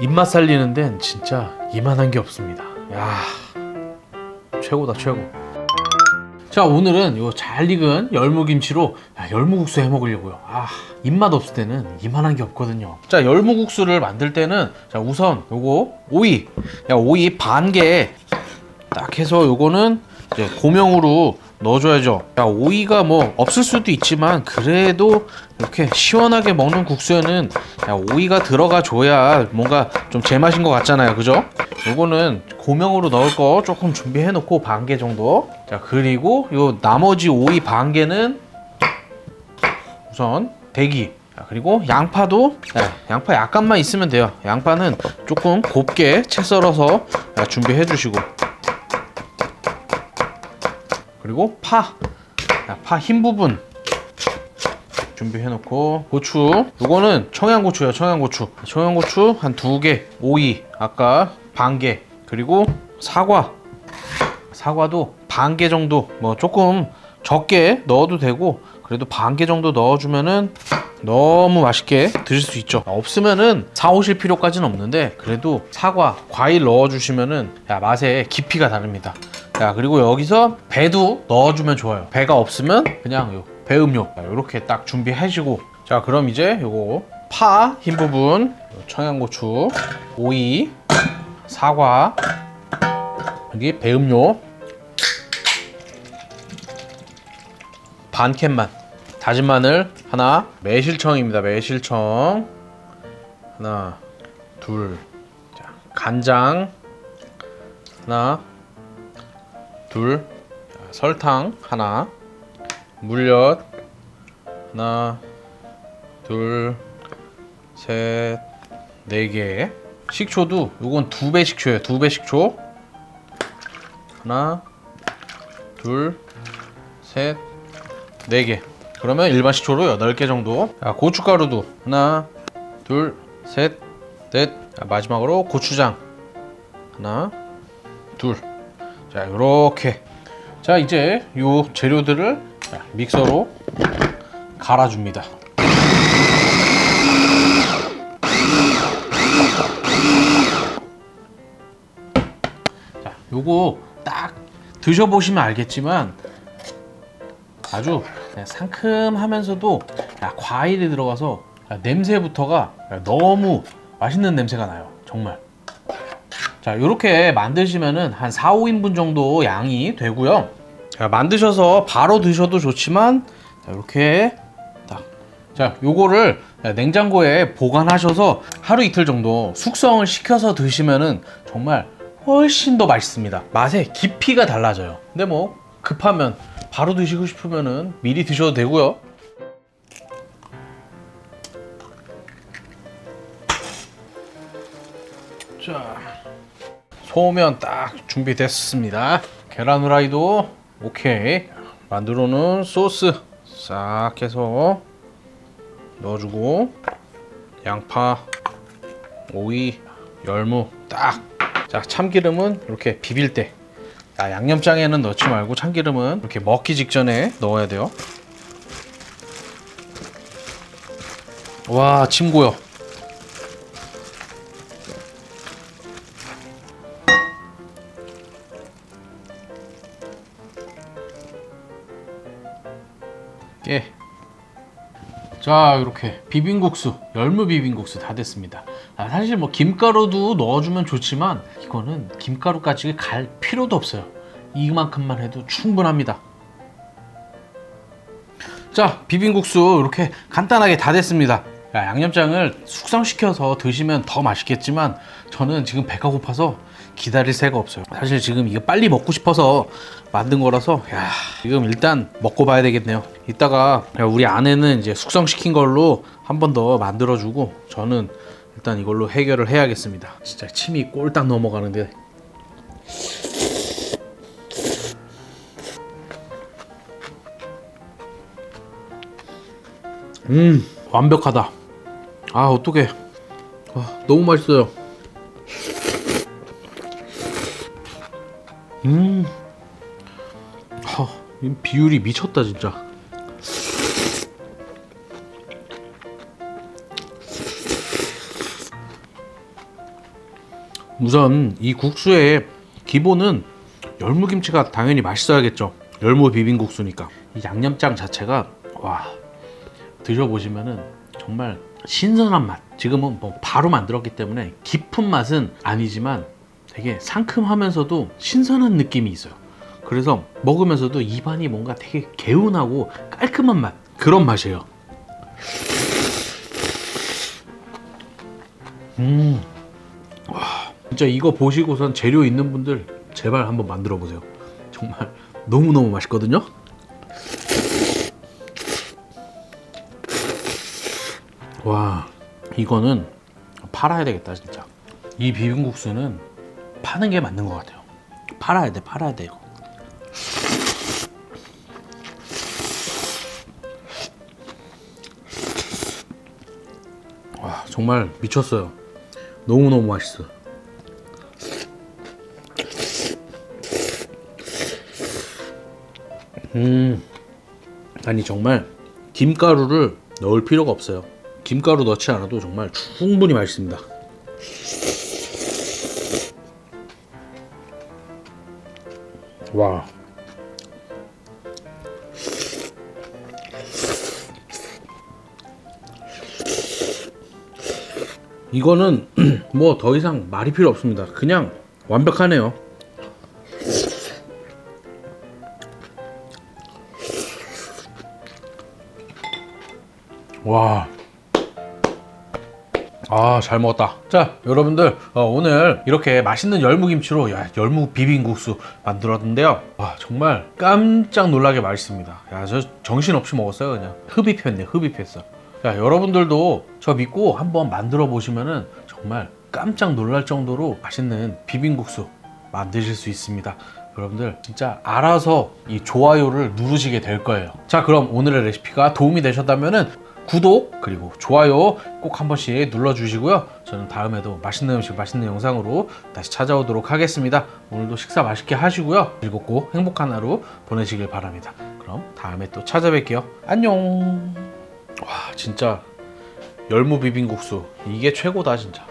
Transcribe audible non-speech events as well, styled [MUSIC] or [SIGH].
입맛 살리는 데는 진짜 이만한 게 없습니다. 야 최고다 최고. 자 오늘은 요 잘 익은 열무김치로 야, 열무국수 해 먹으려고요. 아 입맛 없을 때는 이만한 게 없거든요. 자 열무국수를 만들 때는 자 우선 요거 오이, 야 오이 반 개 딱 해서 요거는 이제 고명으로 넣어줘야죠. 야 오이가 뭐 없을 수도 있지만 그래도 이렇게 시원하게 먹는 국수에는 야 오이가 들어가 줘야 뭔가 좀 제맛인 것 같잖아요, 그죠? 요거는 고명으로 넣을 거 조금 준비해 놓고 반 개 정도. 자 그리고 요 나머지 오이 반 개는 우선 대기. 자, 그리고 양파도 네, 양파 약간만 있으면 돼요. 양파는 조금 곱게 채 썰어서 네, 준비해 주시고 그리고 파, 파 흰 부분 준비해 놓고 고추, 이거는 청양고추예요. 청양고추, 청양고추 한 두 개, 오이 아까 반 개, 그리고 사과, 사과도 반 개 정도, 뭐 조금 적게 넣어도 되고 그래도 반 개 정도 넣어주면은 너무 맛있게 드실 수 있죠. 없으면은 사 오실 필요까지는 없는데 그래도 사과, 과일 넣어주시면은 야 맛의 깊이가 다릅니다. 자 그리고 여기서 배도 넣어주면 좋아요. 배가 없으면 그냥 요 배음료. 이렇게 딱 준비하시고. 자 그럼 이제 요거 파 흰 부분, 청양고추, 오이, 사과 여기 배음료. 반 캔만. 다진 마늘 하나. 매실청입니다 매실청. 하나 둘. 자, 간장. 하나 둘. 자, 설탕 하나. 물엿 하나 둘 셋 네 개. 식초도 요건 두 배 식초예요. 두 배 식초. 하나 둘셋 4개. 그러면 일반 식초로 8개 정도. 자, 고춧가루도 하나 둘 셋넷. 마지막으로 고추장 하나 둘 자 요렇게 자 이제 요 재료들을 자, 믹서로 갈아줍니다 자 요거 딱 드셔보시면 알겠지만 아주 상큼하면서도 야, 과일이 들어가서 야, 냄새부터가 야, 너무 맛있는 냄새가 나요. 정말. 자, 이렇게 만드시면은 한 4, 5인분 정도 양이 되고요. 자, 만드셔서 바로 드셔도 좋지만 자, 이렇게 딱. 자, 요거를 냉장고에 보관하셔서 하루 이틀 정도 숙성을 시켜서 드시면은 정말 훨씬 더 맛있습니다. 맛의 깊이가 달라져요. 근데 뭐 급하면 바로 드시고 싶으면은 미리 드셔도 되고요. 소면 딱 준비됐습니다. 계란 후라이도 오케이. 만들어 놓은 소스 싹 해서 넣어주고 양파, 오이, 열무 딱. 자, 참기름은 이렇게 비빌 때 자, 양념장에는 넣지 말고 참기름은 이렇게 먹기 직전에 넣어야 돼요. 와, 침 고여. 예. 자, 이렇게 비빔국수, 열무 비빔국수 다 됐습니다. 아, 사실 뭐 김가루도 넣어주면 좋지만 이거는 김가루까지 갈 필요도 없어요. 이만큼만 해도 충분합니다. 자, 비빔국수 이렇게 간단하게 다 됐습니다. 야, 양념장을 숙성시켜서 드시면 더 맛있겠지만 저는 지금 배가 고파서 기다릴 새가 없어요. 사실 지금 이거 빨리 먹고 싶어서 만든 거라서 야, 지금 일단 먹고 봐야 되겠네요. 이따가 우리 아내는 이제 숙성시킨 걸로 한 번 더 만들어 주고 저는 일단 이걸로 해결을 해야겠습니다. 진짜 침이 꼴딱 넘어가는데. 음, 완벽하다. 아, 어떡해. 와, 너무 맛있어요. 음. 하, 이 비율이 미쳤다, 진짜. 우선 이 국수의 기본은 열무김치가 당연히 맛있어야겠죠. 열무 비빔국수니까 이 양념장 자체가 와 드셔보시면은 정말 신선한 맛. 지금은 뭐 바로 만들었기 때문에 깊은 맛은 아니지만 되게 상큼하면서도 신선한 느낌이 있어요. 그래서 먹으면서도 입안이 뭔가 되게 개운하고 깔끔한 맛 그런 맛이에요. 음, 와 진짜 이거 보시고선 재료 있는 분들 제발 한번 만들어 보세요. 정말 너무 너무 맛있거든요. 와 이거는 팔아야 되겠다 진짜. 이 비빔국수는 파는 게 맞는 것 같아요. 팔아야 돼, 팔아야 돼요. 와 정말 미쳤어요. 너무 너무 맛있어. 음 아니 정말 김가루를 넣을 필요가 없어요. 김가루 넣지 않아도 정말 충분히 맛있습니다. 와. 이거는 [CLEARS THROAT] 뭐 더 이상 말이 필요 없습니다. 그냥 완벽하네요. 와. 아, 잘 먹었다. 자, 여러분들, 어, 오늘 이렇게 맛있는 열무김치로 야, 열무 비빔국수 만들었는데요. 와, 정말 깜짝 놀라게 맛있습니다. 야, 저 정신없이 먹었어요, 그냥. 흡입했네, 흡입했어. 야, 여러분들도 저 믿고 한번 만들어 보시면은 정말 깜짝 놀랄 정도로 맛있는 비빔국수 만드실 수 있습니다. 여러분들 진짜 알아서 이 좋아요를 누르시게 될 거예요. 자, 그럼 오늘의 레시피가 도움이 되셨다면은 구독 그리고 좋아요 꼭 한 번씩 눌러주시고요. 저는 다음에도 맛있는 음식, 맛있는 영상으로 다시 찾아오도록 하겠습니다. 오늘도 식사 맛있게 하시고요. 즐겁고 행복한 하루 보내시길 바랍니다. 그럼 다음에 또 찾아뵐게요. 안녕. 와 진짜 열무 비빔국수 이게 최고다 진짜.